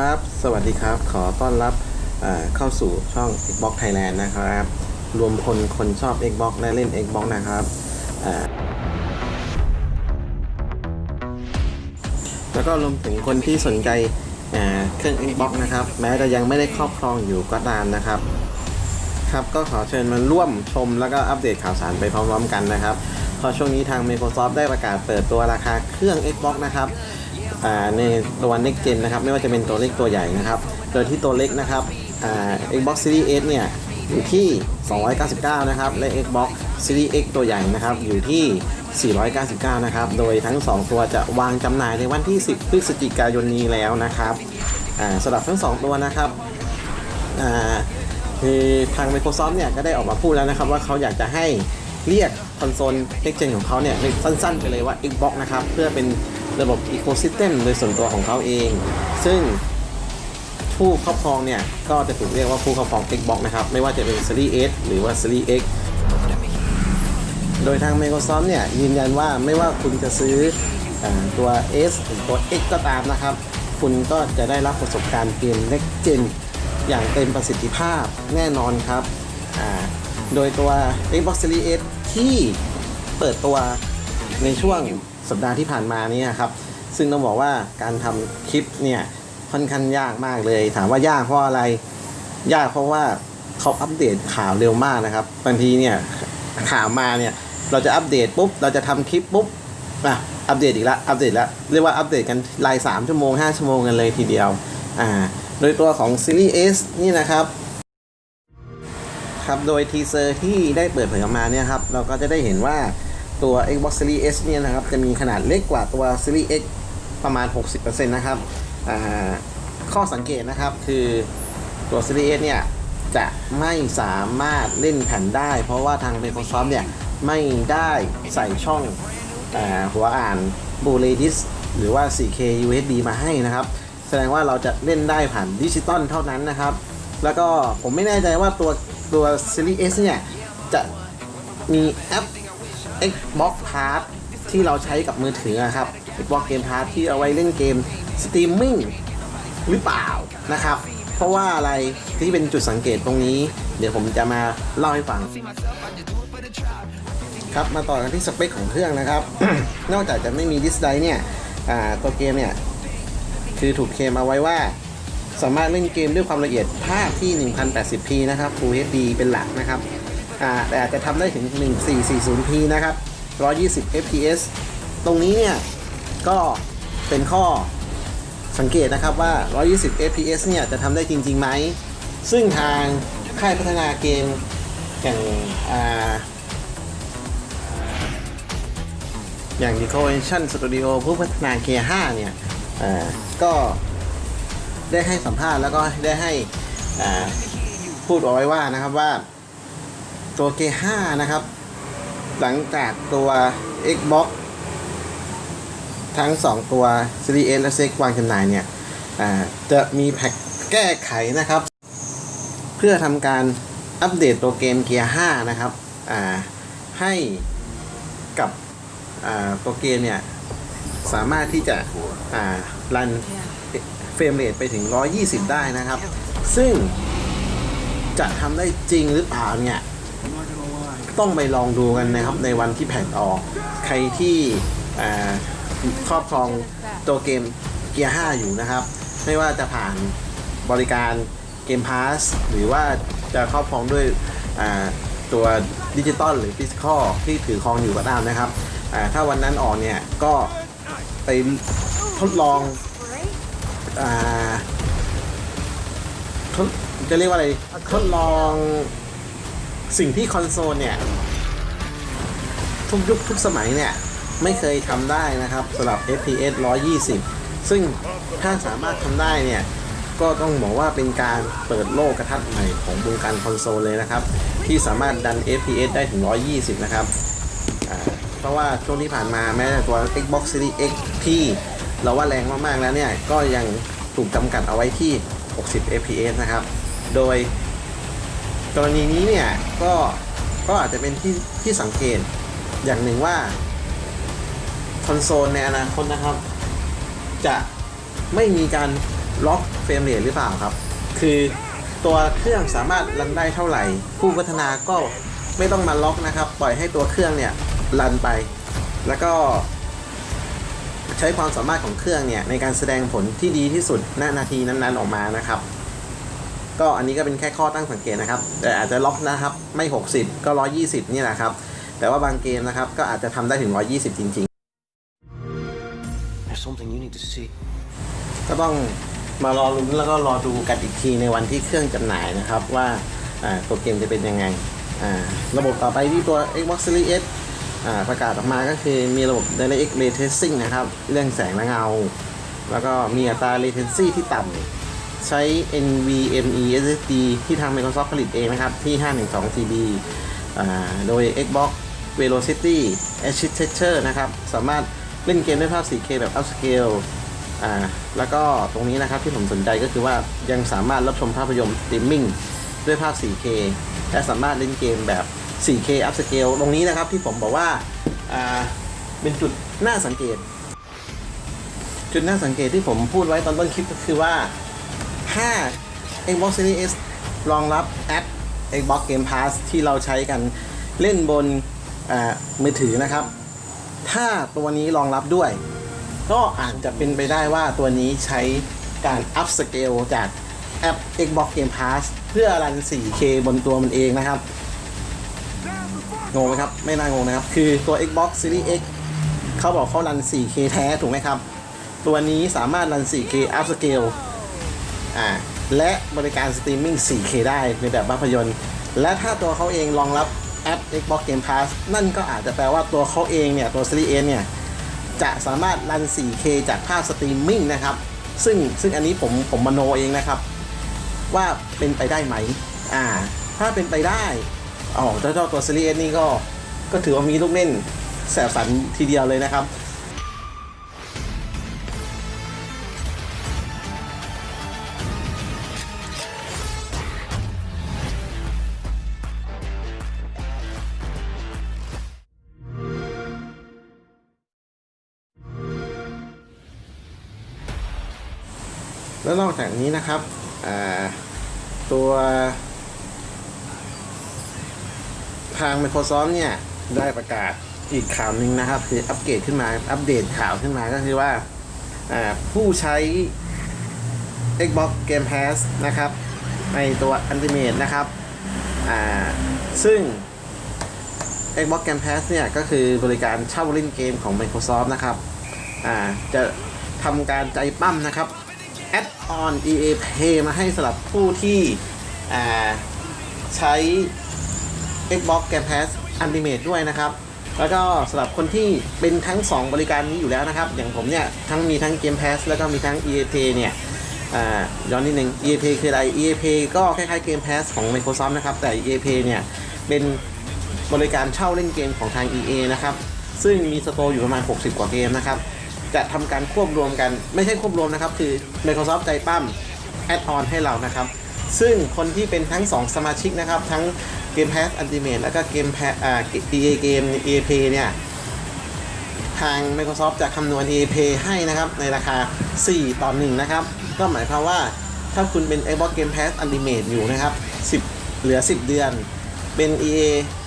ครับ สวัสดีครับ ขอต้อนรับเข้าสู่ช่อง Xbox Thailand นะครับ รวมคนคนชอบ Xbox และเล่น Xbox นะครับแล้วก็รวมถึงคนที่สนใจเครื่อง Xbox นะครับ แม้จะยังไม่ได้ครอบครองอยู่ก็ตามนะครับ ครับก็ขอเชิญมาร่วมชมแล้วก็อัปเดตข่าวสารไปพร้อมๆกันนะครับพราะช่วงนี้ทาง Microsoft ได้ประกาศเปิดตัวราคาเครื่อง Xbox นะครับ ในตัว Next Gen นะครับไม่ว่าจะเป็นตัวเล็กตัวใหญ่นะครับ โดยที่ตัวเล็กนะครับอ่า Xbox Series S เนี่ยอยู่ที่ 299 นะครับ และ Xbox Series X ตัวใหญ่นะครับ อยู่ที่ 499 นะครับ โดยทั้ง 2 ตัวจะวางจำหน่ายในวันที่ 10 พฤศจิกายนนี้แล้วนะครับอ่าสำหรับทั้ง 2 ตัวนะครับอ่าคือทาง Microsoft เนี่ยก็ได้ออกมาพูดแล้วนะครับ ว่าเขาอยากจะให้เรียกคอนโซล Next Gen ของเขาเนี่ยสั้นๆ ไปเลยว่า Xbox นะครับ เพื่อเป็น ระบบ Ecosystem โดยส่วนตัวของเขาเอง ซึ่งผู้ครอบครองเนี่ย ก็จะถูกเรียกว่าผู้ครอบครอง Xbox นะครับ ไม่ว่าจะเป็น Series S หรือว่า Series X โดยทาง Microsoft เนี่ย ยืนยันว่าไม่ว่าคุณจะซื้ออตัว S หรือตัว X ก็ตามนะครับ คุณก็จะได้รับประสบการณ์เกม Next Gen อย่างเต็มประสิทธิภาพแน่นอนครับโดยตัว Xbox Series S ที่เปิดตัวในช่วง สัปดาห์ที่ผ่านมานี้ครับ ซึ่งต้องบอกว่าการทำคลิปเนี่ยค่อนข้างยากมากเลย ถามว่ายากเพราะอะไร ยากเพราะว่าเขาอัปเดตข่าวเร็วมากนะครับบางทีเนี่ยข่าวมาเนี่ยเราจะอัปเดตปุ๊บเราจะทำคลิปปุ๊บอะอัปเดตอีกล้วอัปเดตแล้วเรียกว่าอัปเดตกันราย 3 ชั่วโมง 5 ชั่วโมงกันเลยทีเดียวอ่าโดยตัวของ Series S นี่นะครับครับโดยทีเซอร์ที่ได้เปิดเผยออกมาเนี่ยครับเราก็จะได้เห็นว่า ตัว Xbox Series S เนี่ยนะครับ จะมีขนาดเล็กกว่าตัว Series X ประมาณ 60%นะครับข้อสังเกตนะครับคือตัว Series S เนี่ย จะไม่สามารถเล่นแผ่นได้ เพราะว่าทาง Microsoft เนี่ย ไม่ได้ใส่ช่องอหัวอ่าน Blu-ray Disc หรือว่า 4K USB มาให้นะครับ แสดงว่าเราจะเล่นได้ผ่านดิจิตอลเท่านั้นนะครับ แล้วก็ผมไม่แน่ใจว่าตัวตัว Series S เนี่ย จะมีแอป Xbox Pass ที่เราใช้กับมือถือครับ Xbox Game Pass ที่เอาไว้เล่นเกมสตรีมมิ่งหรือเปล่านะครับ เพราะว่าอะไรที่เป็นจุดสังเกตตรงนี้ เดี๋ยวผมจะมาเล่าให้ฟัง ครับมาต่อกันที่สเปคของเครื่องนะครับ นอกจากจะไม่มีดิสไดเนี่ยตัวเกมเนี่ย คือถูกเคมเอาไว้ว่า สามารถเล่นเกมด้วยความละเอียดภาพที่ 1080p นะครับ Full HD เป็นหลักนะครับ แต่อาจจะทำได้ถึง 1440p นะครับ 120 fps ตรงนี้เนี่ยก็เป็นข้อสังเกตนะครับว่า 120 fps เนี่ยจะทำได้จริงๆไหม ซึ่งทางค่ายพัฒนาเกมอย่างอ่าอย่าง Decoration Studio ผู้พัฒนาเกียร์5เนี่ยก็ได้ให้สัมภาษณ์แล้วก็ได้ให้พูดเอาไว้ว่านะครับว่า ตัวเกียร์5นะครับ หลังจากตัว Xbox ทั้ง 2 ตัว Series S และ X วางจำหน่ายเนี่ยจะมีแพ็กแก้ไขนะครับ เพื่อทำการอัปเดตตัวเกมเกียร์ 5 นะครับให้กับตัวเกมเนี่ย สามารถที่จะรันเฟรมเรทไปถึง 120 ได้นะครับ ซึ่งจะทำได้จริงหรือเปล่าเนี่ย ต้องไปลองดูกันนะครับในวันที่แผ่นออก ใครที่ครอบครองตัวเกมเกียร์ 5 อยู่นะครับ ไม่ว่าจะผ่านบริการเกมพาสหรือว่าจะครอบครองด้วยตัวดิจิตอลหรือฟิสิกอลที่ถือครองอยู่ก็ตามนะครับ ถ้าวันนั้นออกเนี่ย ก็ไปทดลองอจะเรียกว่าอะไร ทดลอง สิ่งที่คอนโซลเนี่ย ทุกยุคทุกสมัยเนี่ย ไม่เคยทำได้นะครับสำหรับ FPS 120 ซึ่งถ้าสามารถทำได้เนี่ย ก็ต้องบอกว่าเป็นการเปิดโลกกระทัดใหม่ของวงการคอนโซลเลยนะครับ ที่สามารถดัน FPS ได้ถึง 120 นะครับ เพราะว่าช่วงที่ผ่านมาแม้แต่ตัว Xbox Series X ที่เราว่าแรงมาก ๆ แล้วเนี่ย ก็ยังถูกจำกัดเอาไว้ที่ 60 FPS นะครับ โดย กรณีนี้เนี่ยก็ก็อาจจะเป็นที่ที่สังเกตอย่างหนึ่งว่าคอนโซลในอนาคตนะครับ จะไม่มีการล็อกเฟรมเรทหรือเปล่าครับ คือตัวเครื่องสามารถรันได้เท่าไหร่ ผู้พัฒนาก็ไม่ต้องมาล็อกนะครับ ปล่อยให้ตัวเครื่องเนี่ยรันไป แล้วก็ ใช้ความสามารถของเครื่องเนี่ยในการแสดงผลที่ดีที่สุดณนาทีนั้นๆออกมานะครับ ก็อันนี้ก็เป็นแค่ข้อตั้งสังเกตนะครับ แต่อาจจะล็อกนะครับไม่ 60 ก็ 120 นี่แหละครับ แต่ว่าบางเกมนะครับก็อาจจะทำได้ถึง 120 จริง There's something you need to see. ๆ ก็ต้องมารอลุ้นแล้วก็รอดูกันอีกทีในวันที่เครื่องจำหน่ายนะครับว่าอ่าตัวเกมจะเป็นยังไงอ่าระบบต่อไปที่ตัว Xbox Series S อ่าประกาศออกมาก็คือมีระบบ DirectX Ray Tracing นะครับ เรื่องแสงและเงา แล้วก็มีอัตรา latency ที่ต่ำ ใช้ NVMe SSD ที่ทาง Microsoft ผลิตเองนะครับที่ 512 TB โดย Xbox Velocity Architecture นะครับ สามารถเล่นเกมด้วยภาพ 4K แบบ upscale อ่าแล้วก็ตรงนี้นะครับที่ผมสนใจก็คือว่ายังสามารถรับชมภาพยนตร์สตรีมมิ่งด้วยภาพ 4K และสามารถเล่นเกมแบบ 4K upscale ตรงนี้นะครับที่ผมบอกว่าอ่าเป็นจุดน่าสังเกต จุดน่าสังเกตที่ผมพูดไว้ตอนต้นคลิปก็คือว่า ถ้า Xbox Series S รองรับแอป Xbox Game Pass ที่เราใช้กันเล่นบนมือถือนะครับ ถ้าตัวนี้รองรับด้วย ก็อาจจะเป็นไปได้ว่าตัวนี้ใช้การ up scale จากแอป Xbox Game Pass เพื่อรัน 4K บนตัวมันเองนะครับงงไหมครับ ไม่น่างงนะครับ คือตัว Xbox Series X เขาบอกเขารัน 4K แท้ ถูกไหมครับ ตัวนี้สามารถรัน 4K up scale อ่าและบริการสตรีมมิ่ง 4K ได้ในแบบภาพยนตร์ และถ้าตัวเขาเองรองรับแอป Xbox Game Pass นั่นก็อาจจะแปลว่าตัวเขาเองเนี่ย ตัว Series S เนี่ย จะสามารถรัน 4K จากภาพสตรีมมิ่งนะครับ ซึ่งซึ่งอันนี้ผมผมมโนเองนะครับ ว่าเป็นไปได้ไหม อ่า ถ้าเป็นไปได้อ๋อเจ้าตัว Series S นี่ก็ก็ถือว่ามีลูกเล่นแสบสันทีเดียวเลยนะครับ แล้วนอกจากนี้นะครับตัวทาง Microsoft เนี่ยได้ประกาศอีกข่าวหนึ่งนะครับ คืออัปเกรดขึ้นมาอัปเดตข่าวขึ้นมาก็คือว่าผู้ใช้ Xbox Game Pass นะครับ ในตัว Ultimate นะครับซึ่ง Xbox Game Pass เนี่ย ก็คือบริการเช่าเล่นเกมของ Microsoft นะครับจะทำการใจปั้มนะครับ แอดออน EA Play มาให้สำหรับผู้ที่ใช้ Xbox Game Pass Ultimate ด้วยนะครับ แล้วก็สำหรับคนที่เป็นทั้ง 2 บริการนี้อยู่แล้วนะครับ อย่างผมเนี่ยทั้งมีทั้ง Game Pass แล้วก็มีทั้ง EA Play เนี่ยย้อนนิดนึง EA Play คืออะไร EA Play ก็คล้ายๆ Game Pass ของ Microsoft นะครับ แต่ EA Play เนี่ยเป็นบริการเช่าเล่นเกมของทาง EA นะครับ ซึ่งมีสโตร์อยู่ประมาณ 60 กว่าเกมนะครับ จะทำการควบรวมกัน ไม่ใช่ควบรวมนะครับ คือ Microsoft ใจปั้มแอดออนให้เรานะครับ ซึ่งคนที่เป็นทั้ง 2 สมาชิกนะครับ ทั้ง Game Pass Ultimate แล้วก็ Game Pass อ่า EA Game EA Play เนี่ย ทาง Microsoft จะคำนวณ EA Play ให้นะครับ ในราคา 4 ต่อ 1 นะครับ ก็หมายความว่าถ้าคุณเป็น Xbox Game Pass Ultimate อยู่นะครับ 10 เหลือ 10 เดือน เป็น EA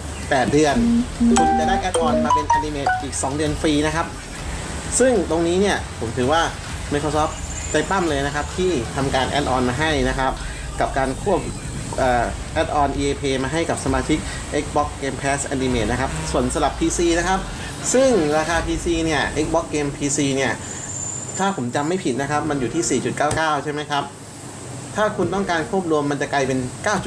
8 เดือน คุณจะได้แอดออนมาเป็น Ultimate อีก 2 เดือนฟรีนะครับ ซึ่งตรงนี้เนี่ยผมถือว่า Microsoft ใจปั้มเลยนะครับ ที่ทำการแอดออนมาให้นะครับ กับการควบแอดออน EA Play มาให้กับสมาชิก Xbox Game Pass Ultimate นะครับ ส่วนสำหรับ PC นะครับ ซึ่งราคา PC เนี่ย Xbox Game PC เนี่ย ถ้าผมจำไม่ผิดนะครับ มันอยู่ที่ 4.99 ใช่ไหมครับ ถ้าคุณต้องการควบรวมมันจะกลายเป็น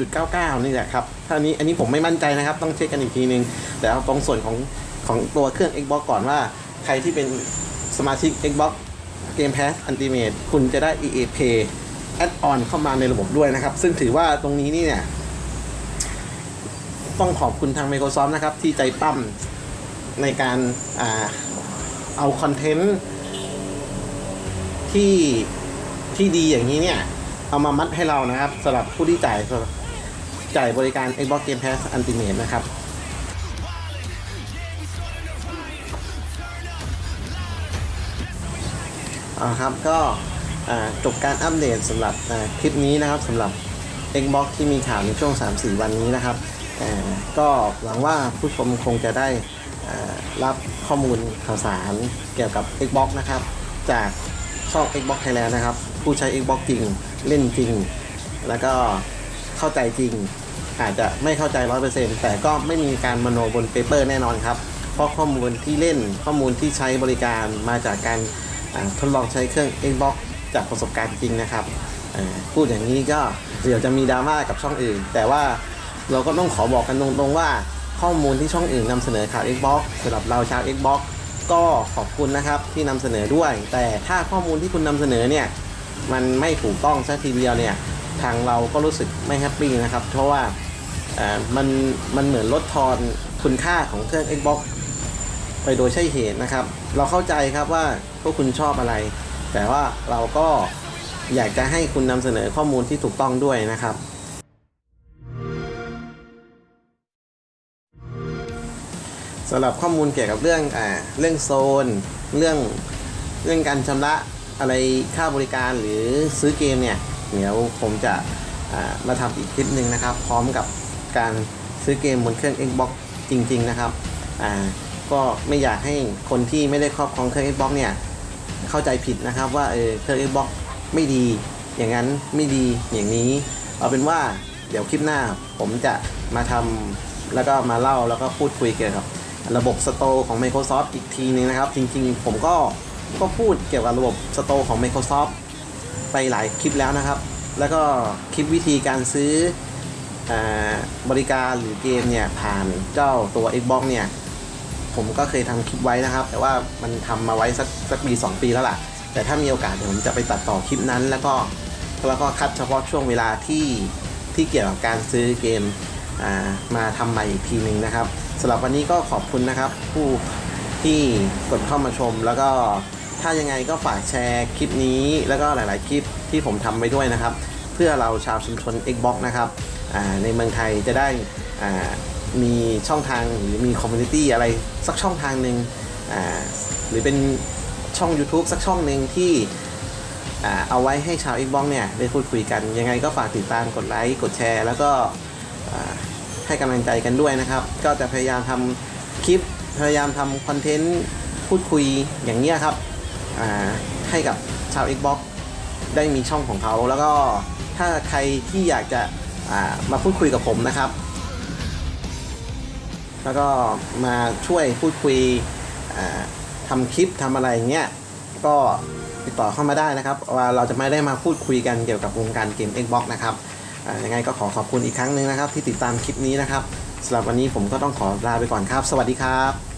9.99 นี่แหละครับท่านี้อันนี้ผมไม่มั่นใจนะครับ ต้องเช็คกันอีกทีนึง แต่เอาตรงส่วนของของตัวเครื่อง Xbox ก่อนว่า ใครที่เป็นสมาชิก Xbox Game Pass Ultimate คุณจะได้ EA Play Add on เข้ามาในระบบด้วยนะครับ ซึ่งถือว่าตรงนี้นี่เนี่ยต้องขอบคุณทาง Microsoft นะครับ ที่ใจปั้มในการอาเอาคอนเทนต์ที่ที่ดีอย่างนี้เนี่ย เอามามัดให้เรานะครับสำหรับผู้ที่จ่ายจ่ายบริการ Xbox Game Pass Ultimate นะครับ อ่าครับก็จบการอัปเดตสำหรับคลิปนี้นะครับสำหรับ Xbox ที่มีข่าวในช่วง 3-4 วันนี้นะครับก็หวังว่าผู้ชมคงจะได้รับข้อมูลข่าวสารเกี่ยวกับ Xbox นะครับ จากช่อง Xbox Thailand นะครับ ผู้ใช้ Xbox จริงเล่นจริง แล้วก็เข้าใจจริง อาจจะไม่เข้าใจ 100%แต่ก็ไม่มีการมโนบนเปเปอร์แน่นอนครับ เพราะข้อมูลที่เล่นข้อมูลที่ใช้บริการมาจากการ ทดลองใช้เครื่อง Xbox จากประสบการณ์จริงนะครับพูดอย่างนี้ก็เดี๋ยวจะมีดราม่ากับช่องอื่น แต่ว่าเราก็ต้องขอบอกกันตรงๆว่าข้อมูลที่ช่องอื่นนำเสนอข่าว Xbox สำหรับเราชาว Xbox ก็ขอบคุณนะครับที่นำเสนอด้วย แต่ถ้าข้อมูลที่คุณนำเสนอเนี่ยมันไม่ถูกต้องซะทีเดียวเนี่ยทางเราก็รู้สึกไม่แฮปปี้นะครับ เพราะว่าอ่ามันมันเหมือนลดทอนคุณค่าของเครื่อง Xbox ไปโดยใช่เหตุนะครับ เราเข้าใจครับว่าพวกคุณชอบอะไร แต่ว่าเราก็อยากจะให้คุณนำเสนอข้อมูลที่ถูกต้องด้วยนะครับ สำหรับข้อมูลเกี่ยวกับเรื่องอ่าเรื่องโซน เรื่องเรื่องการชำระอะไรค่าบริการหรือซื้อเกมเนี่ยเดี๋ยวผมจะมาทำอีกคลิปหนึ่งนะครับ พร้อมกับการซื้อเกมบนเครื่อง Xbox จริง ๆ นะครับอ่า ก็ไม่อยากให้คนที่ไม่ได้ครอบครองเครื่อง Xbox เนี่ยเข้าใจผิดนะครับว่าเออเครื่อง Xbox ไม่ดี อย่างนั้นไม่ดีอย่างนี้ เอาเป็นว่าเดี๋ยวคลิปหน้าผมจะมาทำแล้วก็มาเล่าแล้วก็พูดคุยเกี่ยวกับระบบสโตร์ของ Microsoft อีกทีนึงนะครับ จริงๆ ผมก็ก็พูดเกี่ยวกับระบบสโตร์ของ Microsoft ไปหลายคลิปแล้วนะครับ แล้วก็คลิปวิธีการซื้ออบริการหรือเกมเนี่ยผ่านเจ้าตัว Xbox เนี่ย ผมก็เคยทำคลิปไว้นะครับ แต่ว่ามันทำมาไว้สักสักปี 2 ปีแล้วล่ะ แต่ถ้ามีโอกาสเดี๋ยวผมจะไปตัดต่อคลิปนั้น แล้วก็แล้วก็คัดเฉพาะช่วงเวลาที่ที่เกี่ยวกับการซื้อเกมมาทำใหม่อีกทีหนึ่งนะครับสำหรับวันนี้ก็ขอบคุณนะครับ ผู้ที่กดเข้ามาชม แล้วก็ถ้ายังไงก็ฝากแชร์คลิปนี้ แล้วก็หลาย ๆ คลิปที่ผมทำไปด้วยนะครับ เพื่อเราชาวชุมชน Xbox นะครับในเมืองไทยจะได้อ่า มีช่องทางหรือมีคอมมูนิตี้อะไรสักช่องทางหนึ่งหรือเป็นช่อง YouTube สักช่องหนึ่งที่เอาไว้ให้ชาว Xbox เนี่ยได้พูดคุยกัน ยังไงก็ฝากติดตามกดไลค์กดแชร์ แล้วก็ให้กำลังใจกันด้วยนะครับ ก็จะพยายามทำคลิปพยายามทำคอนเทนต์พูดคุยอย่างเนี้ยครับให้กับชาว Xbox ได้มีช่องของเขา แล้วก็ถ้าใครที่อยากจะามาพูดคุยกับผมนะครับ แล้วก็มาช่วยพูดคุยทำทำคลิปทำอะไรอย่างเงี้ยก็ติดต่อเข้ามาได้นะครับ ว่าเราจะไม่ได้มาพูดคุยกันเกี่ยวกับวงการเกม Xbox นะครับยังไงก็ขอขอบคุณอีกครั้งหนึ่งนะครับ ที่ติดตามคลิปนี้นะครับสำหรับวันนี้ผมก็ต้องขอลาไปก่อนครับ สวัสดีครับ